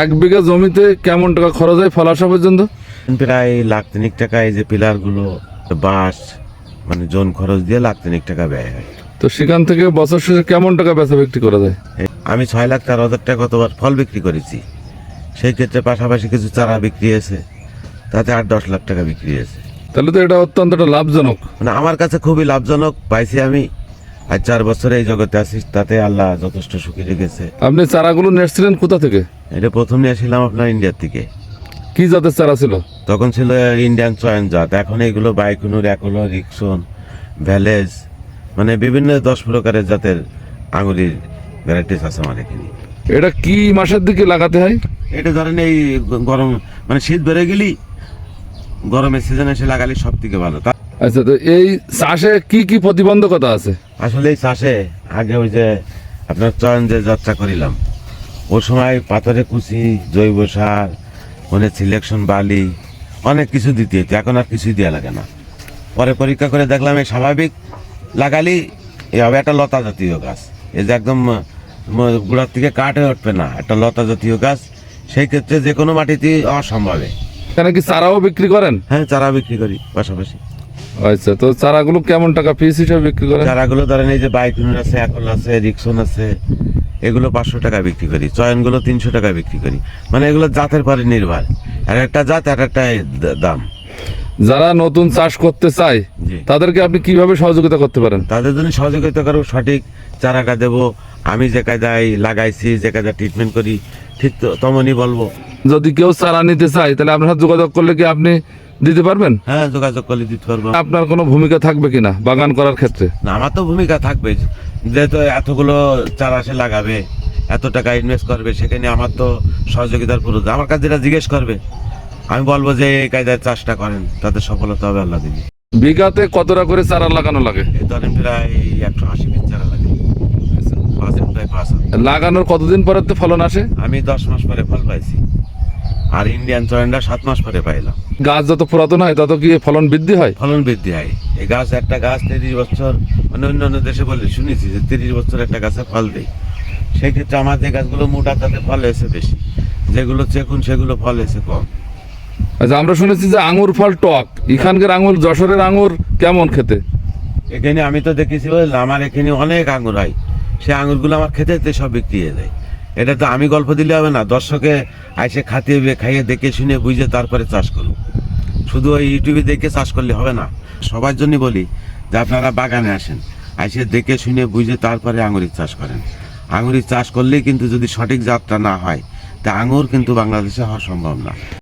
এক বিঘা জমিতে কেমন টাকা খরচ হয় ফল আসা পর্যন্ত? প্রায় লাখ তিনিক টাকা এই যে পিলারগুলো বাঁশ মানে জোন খরচ দিয়ে লাখ তিনিক টাকা ব্যয় হয়। তো সেখান থেকে বছর শেষে কেমন টাকা বেচা বিক্রি করা যায়? আমি ছয় লাখ তেরো হাজার টাকা গতবার ফল বিক্রি করেছি। সেই ক্ষেত্রে পাশাপাশি কিছু চারা বিক্রি হয়েছে। তাতে আট দশ লাখ টাকা বিক্রি হয়েছে। তাহলে তো এটা অত্যন্ত লাভজনক। মানে আমার কাছে খুবই লাভজনক পাইছি আমি আর চার বছরে এই জগতে আছি তাতে আল্লাহ যথেষ্ট সুখী রেখেছে। আপনি চারাগুলো নেসছিলেন কোথা থেকে? এটা প্রথম আসছিলাম আপনার ইন্ডিয়ার থেকে কি জাতের চারা ছিল? তখন ছিল ইন্ডিয়ান চয়ন জাত। এখন এগুলো বাইকুনুর একলো রিক্সন ভ্যালেজ মানে বিভিন্ন দশ প্রকারের জাতের আঙুরির ভ্যারাইটিস আছে আমার এখানে। এটা কি মাসের দিকে লাগাতে হয়? এটা ধরেন এই গরম মানে শীত বেড়ে গেলি গরমের সিজন এসে লাগালে সব থেকে ভালো আচ্ছা তো এই চাষে কি কি প্রতিবন্ধকতা আছে? আসলে এই চাষে আগে ওই যে আপনার চয়ন যে যাত্রা করিলাম ওই সময় পাথরে কুচি জৈব সার মানে সিলেকশন বালি অনেক কিছু দিতে হতো এখন আর কিছুই দেওয়া লাগে না। পরে পরীক্ষা করে দেখলাম এই স্বাভাবিক লাগালি এ হবে একটা লতা জাতীয় গাছ। এই যে একদম গোড়ার থেকে কাটে উঠবে না একটা লতা জাতীয় গাছ। সেই ক্ষেত্রে যে কোনো মাটিতেই অসম্ভবে। এখানে কি চারাও বিক্রি করেন? হ্যাঁ চারা বিক্রি করি পাশাপাশি। আচ্ছা তো চারাগুলো কেমন টাকা পিস হিসাবে বিক্রি করেন? চারাগুলো ধরেন এই যে বাইকুন আছে একল আছে রিক্সন আছে এগুলো পাঁচশো টাকা বিক্রি করি চয়নগুলো তিনশো টাকা বিক্রি করি। মানে এগুলো জাতের পরে নির্ভর এক একটা জাত এক একটা দাম। যারা নতুন চাষ করতে চায় তাদেরকে আপনি কীভাবে সহযোগিতা করতে পারেন? তাদের জন্য সহযোগিতা করো সঠিক চারাটা দেবো আমি যে কায়দায় লাগাইছি যে কায়দায় ট্রিটমেন্ট করি ঠিক তো তেমনই বলব। যদি কেউ চারা নিতে চায় তাহলে আপনার সাথে যোগাযোগ করলে কি আপনি দিতে পারবেন? হ্যাঁ যোগাযোগ করলে দিতে পারব। আপনার কোনো ভূমিকা থাকবে কিনা বাগান করার ক্ষেত্রে? না আমার তো ভূমিকা থাকবে। যেহেতু এতগুলো চারা সে লাগাবে এত টাকা ইনভেস্ট করবে সেখানে আমার তো সহযোগিতার প্রয়োজন। আমার কাছে যেটা জিজ্ঞেস করবে আমি বলব যে এই কায়দায় চাষটা করেন তাতে সফলতা হবে আল্লাহ দিন বিঘাতে কতটা করে চারা লাগানো লাগে? ধরেন প্রায় একশো আশি পিস চারা লাগে। লাগানোর কতদিন পরে তো ফলন আসে? আমি দশ মাস পরে ফল পাইছি। আর ইন্ডিয়ান চয়েনটা সাত মাস পরে পাইলাম গাছ যত পুরাতন হয় তত কি ফলন বৃদ্ধি হয়? ফলন বৃদ্ধি হয়। এই গাছ একটা গাছ তিরিশ বছর মানে অন্য অন্য দেশে বলে শুনেছি যে তিরিশ বছর একটা গাছে ফল দেয়। সেই ক্ষেত্রে আমার যে গাছগুলো মোটা তাতে ফল এসে বেশি। যেগুলো চেকুন সেগুলো ফল এসে কম। আচ্ছা আমরা শুনেছি যে আঙুর ফল টক। এখানকার আঙুর যশোরের আঙুর কেমন খেতে? এখানে আমি তো দেখেছি আমার এখানে অনেক আঙুর হয়। সে আঙুরগুলো আমার খেতে খেতে সব বিক্রি হয়ে যায়। এটা তো আমি গল্প দিলে হবে না। দর্শকে আইসে খাতিয়ে খাইয়ে দেখে শুনে বুঝে তারপরে চাষ করুন শুধু ওই ইউটিউবে দেখে চাষ করলে হবে না। সবার জন্যই বলি যে আপনারা বাগানে আসেন। আইসে দেখে শুনে বুঝে তারপরে আঙুরের চাষ করেন। আঙুরের চাষ করলেই কিন্তু যদি সঠিক জাতটা না হয়, তা আঙুর কিন্তু বাংলাদেশে হওয়া সম্ভব না।